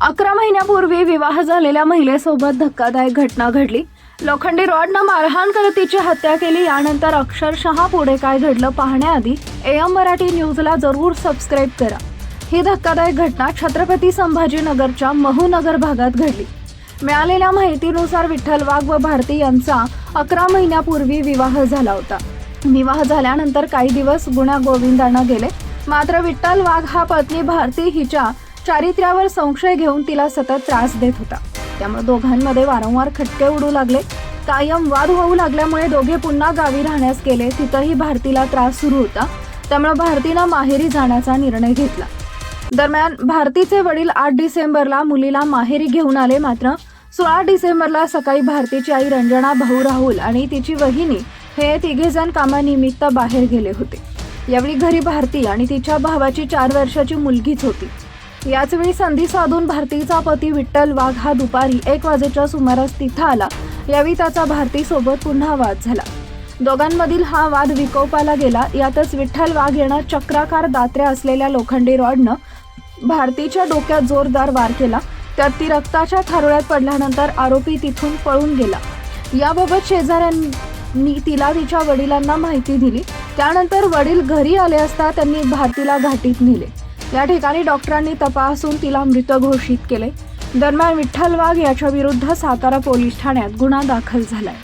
अकरा महिन्यापूर्वी विवाह झालेल्या महिलेसोबत धक्कादायक घटना घडली. लोखंडी रॉडनं मारहाण करत तिची हत्या केली. यानंतर अक्षरशः पुढे काय घडलं पाहण्याआधी एम मराठी न्यूजला जरूर सबस्क्राईब करा. ही धक्कादायक घटना छत्रपती संभाजीनगरच्या महूनगर भागात घडली. मिळालेल्या माहितीनुसार विठ्ठल वाघ व भारती यांचा अकरा महिन्यापूर्वी विवाह झाला होता. विवाह झाल्यानंतर काही दिवस गुण्या गोविंदानं गेले. मात्र विठ्ठल वाघ हा पत्नी भारती हिच्या चारित्र्यावर संशय घेऊन तिला सतत त्रास देत होता. त्यामुळे दोघांमध्ये वारंवार खटके उडू लागले. कायम वाद होऊ लागल्यामुळे दोघे पुन्हा गावी राहण्यास गेले. तिथंही भारतीला त्रास सुरू होता. त्यामुळे भारतीनं माहेरी जाण्याचा निर्णय घेतला. दरम्यान भारतीचे वडील आठ डिसेंबरला मुलीला माहेरी घेऊन आले मात्र सोळा डिसेंबरला सकाळी भारतीची आई रंजना भाऊ राहुल आणि तिची वहिनी हे तिघेजण कामानिमित्त बाहेर गेले होते. यावेळी घरी भारती आणि तिच्या भावाची चार वर्षाची मुलगीच होती. याचवेळी संधी साधून भारतीचा पती विठ्ठल वाघ हा दुपारी एक वाजेच्या सुमारास तिथं आला. यावेळी त्याचा भारतीसोबत पुन्हा वाद झाला. दोघांमधील हा वाद विकोपाला गेला. यातच विठ्ठल वाघ यानं चक्राकार दात्र्या असलेल्या लोखंडी रॉडनं भारतीच्या डोक्यात जोरदार वार केला. त्यात ती रक्ताच्या थारोळ्यात पडल्यानंतर आरोपी तिथून पळून गेला. याबाबत शेजाऱ्यांनी तिला तिच्या वडिलांना माहिती दिली. त्यानंतर वडील घरी आले असता त्यांनी भारतीला घाटीत नेले. या ठिकाणी डॉक्टरांनी तपासून तिला मृत घोषित केले. दरम्यान विठ्ठल वाघ याच्या विरुद्ध सातारा पोलीस ठाण्यात गुन्हा दाखल झालाय.